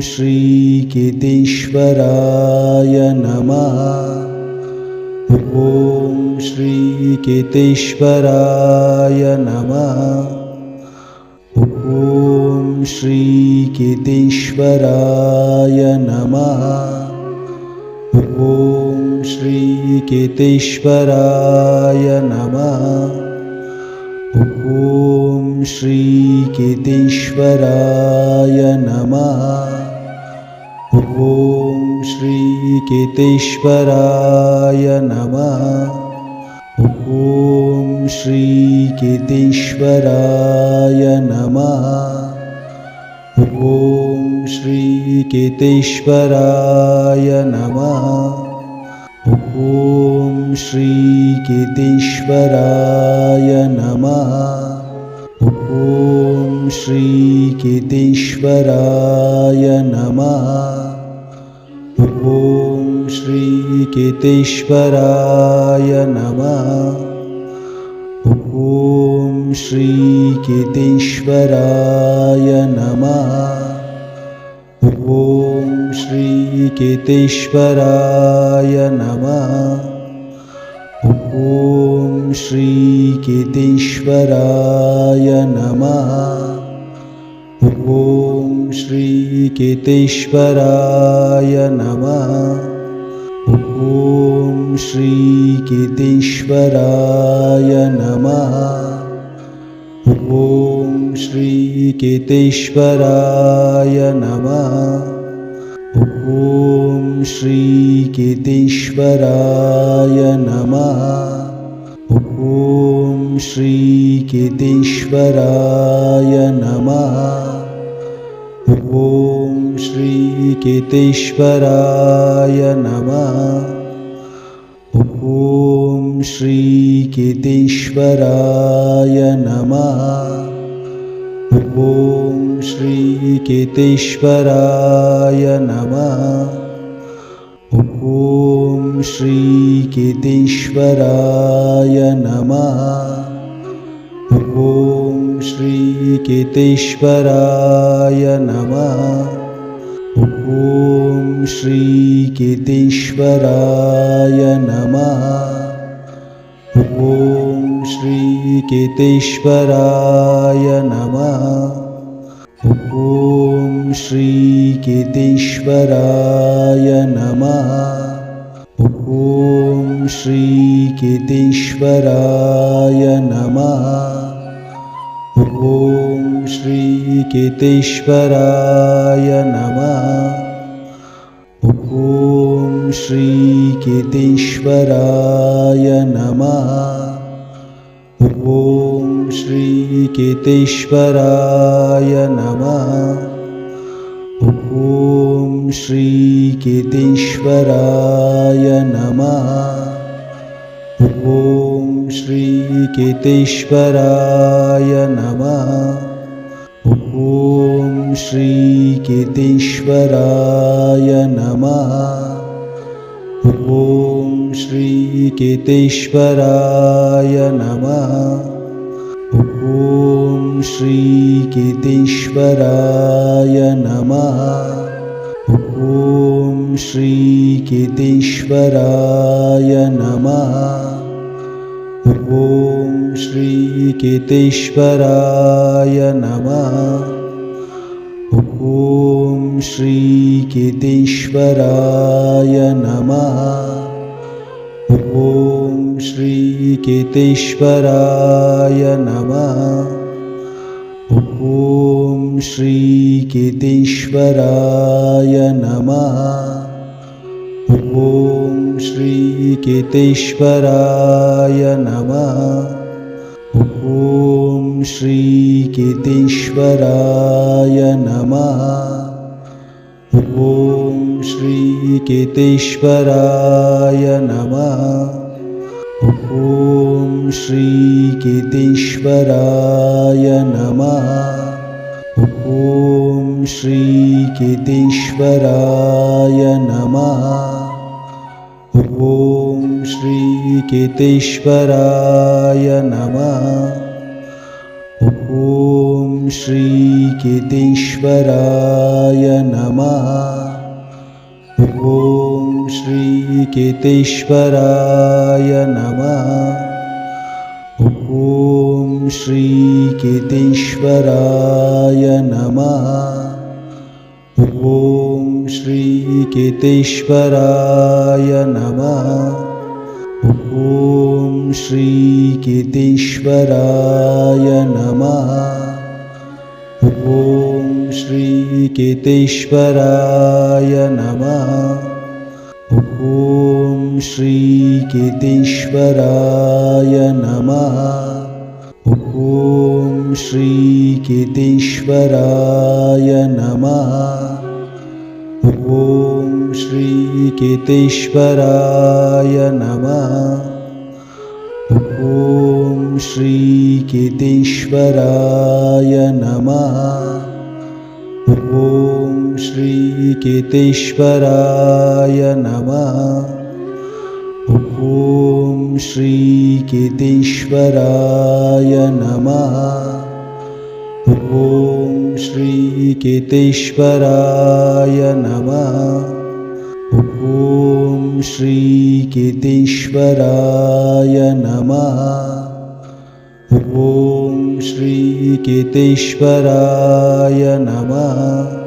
श्रीकेतेश्वराय नमः। ॐ श्रीकेतेश्वराय नमः। ॐ श्रीकेतेश्वराय नमः। ॐ श्रीकेतेश्वराय नमः। ॐ श्रीकेतेश्वराय नमः ॐ श्रीकेतेश्वराय नमः। ॐ श्रीकेतेश्वराय नमः। ॐ श्रीकेतेश्वराय नमः। ॐ श्रीकेतेश्वराय नमः ॐ श्रीकेतेश्वराय नमः। ॐ श्रीकेतेश्वराय नमः। ॐ श्रीकेतेश्वराय नमः। ॐ श्रीकेतेश्वराय नमः। ॐ श्रीकेतेश्वराय नमः। ॐ श्रीकेतेश्वराय नमः। ॐ श्रीकेतेश्वराय नमः। ॐ श्रीकेतेश्वराय नमः। ॐ श्रीकेतेश्वराय नमः ॐ श्रीकेतेश्वराय नमः। ॐ श्रीकेतेश्वराय नमः। ॐ श्रीकेतेश्वराय नमः। ॐ श्रीकेतेश्वराय नमः ॐ श्रीकेतेश्वराय नमः। ॐ श्रीकेतेश्वराय नमः। ॐ श्रीकेतेश्वराय नमः। ॐ श्रीकेतेश्वराय नमः। ॐ श्रीकेतेश्वराय नमः श्रीकेतेश्वराय नमः। ॐ श्रीकेतेश्वराय नमः। ॐ श्रीकेतेश्वराय नमः। ॐ श्रीकेतेश्वराय नमः। ॐ श्रीकेतेश्वराय नमः ॐ श्रीकेतेश्वराय नमः। ॐ श्रीकेतेश्वराय नमः। ॐ श्रीकेतेश्वराय नमः। ॐ श्रीकेतेश्वराय नमः। ॐ श्रीकेतेश्वराय नमः श्रीकेतेश्वराय नमः। ॐ श्रीकेतेश्वराय नमः। ॐ श्रीकेतेश्वराय नमः। ॐ श्रीकेतेश्वराय नमः। ॐ श्रीकेतेश्वराय नमः ॐ श्रीकेतेश्वराय नमः। ॐ श्रीकेतेश्वराय नमः। ॐ श्रीकेतेश्वराय नमः। ॐ श्रीकेतेश्वराय नमः। ॐ श्रीकेतेश्वराय नमः। ॐ श्रीकेतेश्वराय नमः। ॐ श्रीकेतेश्वराय नमः। ॐ श्रीकेतेश्वराय नमः। ॐ श्रीकेतेश्वराय नमः ॐ श्रीकेतेश्वराय नमः। ॐ श्रीकेतेश्वराय नमः। ॐ श्रीकेतेश्वराय नमः। ॐ श्रीकेतेश्वराय नमः ॐ श्रीकेतेश्वराय नमः। ॐ श्रीकेतेश्वराय नमः। ॐ श्रीकेतेश्वराय नमः। ॐ श्रीकेतेश्वराय नमः श्रीकेतेश्वराय नमः। ॐ श्रीकेतेश्वराय नमः। ॐ श्रीकेतेश्वराय नमः।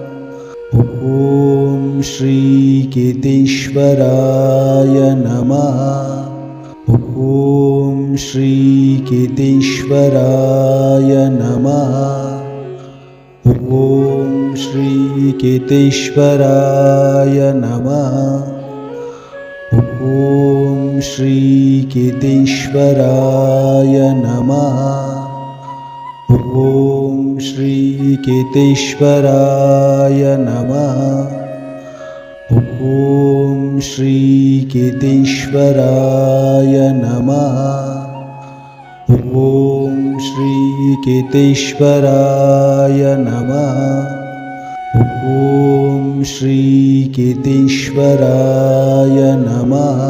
ॐ श्रीकेतेश्वराय नमः। ॐ श्रीकेतेश्वराय नमः ॐ श्रीकेतेश्वराय नमः। ॐ श्रीकेतेश्वराय नमः। ॐ श्रीकेतेश्वराय नमः। ॐ श्रीकेतेश्वराय नमः। ॐ श्रीकेतेश्वराय नमः। ॐ श्रीकेतेश्वराय नमः।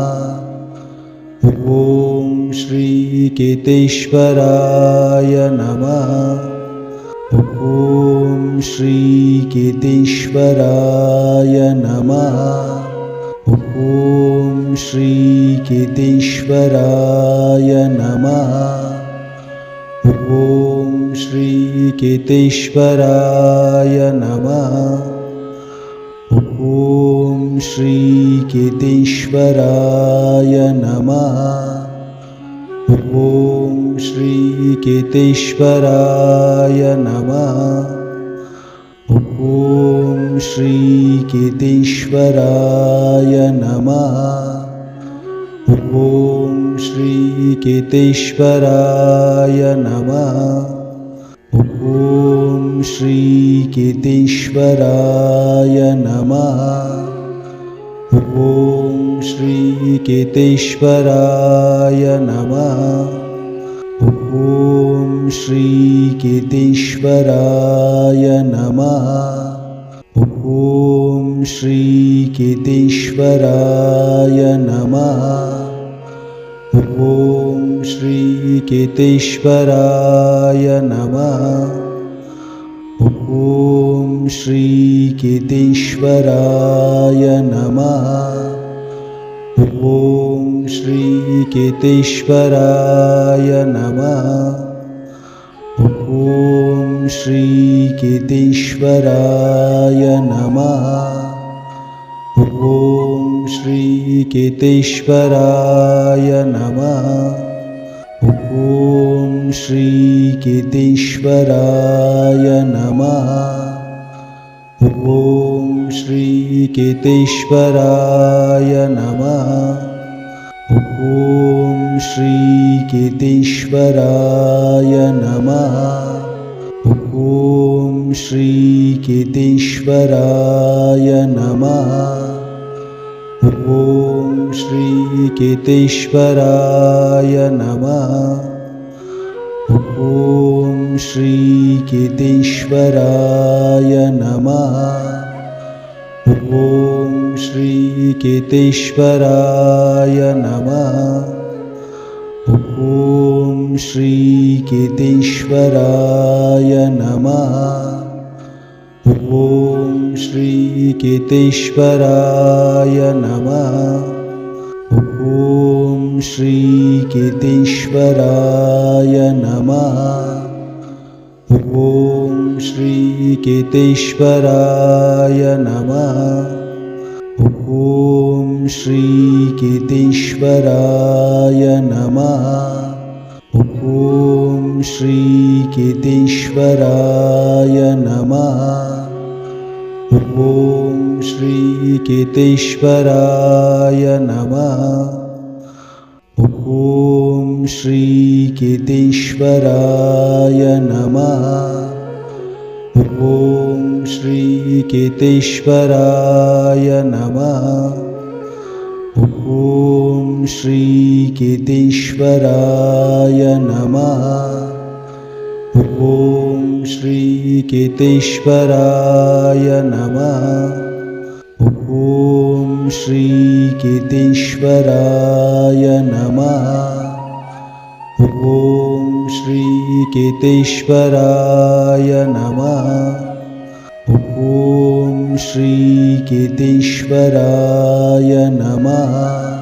ॐ श्रीकेतेश्वराय नमः। ॐ श्रीकेतेश्वराय नमः। ॐ श्रीकेतेश्वराय नमः श्रीकेतेश्वराय नमः। ॐ श्रीकेतेश्वराय नमः। ॐ श्रीकेतेश्वराय नमः। ॐ श्रीकेतेश्वराय नमः। ॐ श्रीकेतेश्वराय नमः ॐ श्रीकेतेश्वराय नमः। ॐ श्रीकेतेश्वराय नमः। ॐ श्रीकेतेश्वराय नमः। ॐ श्रीकेतेश्वराय नमः। ॐ श्रीकेतेश्वराय नमः। ॐ श्रीकेतेश्वराय नमः। ॐ श्रीकेतेश्वराय नमः। ॐ श्रीकेतेश्वराय नमः। ॐ श्रीकेतेश्वराय नमः ॐ श्रीकेतेश्वराय नमः। ॐ श्रीकेतेश्वराय नमः। ॐ श्रीकेतेश्वराय नमः। ॐ श्रीकेतेश्वराय नमः श्रीकेतेश्वराय नमः। ॐ श्रीकेतेश्वराय नमः। ॐ श्रीकेतेश्वराय नमः। ॐ श्रीकेतेश्वराय नमः। ॐ श्रीकेतेश्वराय नमः ॐ श्रीकेतेश्वराय नमः। ॐ श्रीकेतेश्वराय नमः। ॐ श्रीकेतेश्वराय नमः। ॐ श्रीकेतेश्वराय नमः ॐ श्रीकेतेश्वराय नमः। ॐ श्रीकेतेश्वराय नमः। ॐ श्रीकेतेश्वराय नमः। ॐ श्रीकेतेश्वराय नमः श्रीकेतेश्वराय नमः। ॐ श्रीकेतेश्वराय नमः। ॐ श्रीकेतेश्वराय नमः। ॐ श्रीकेतेश्वराय नमः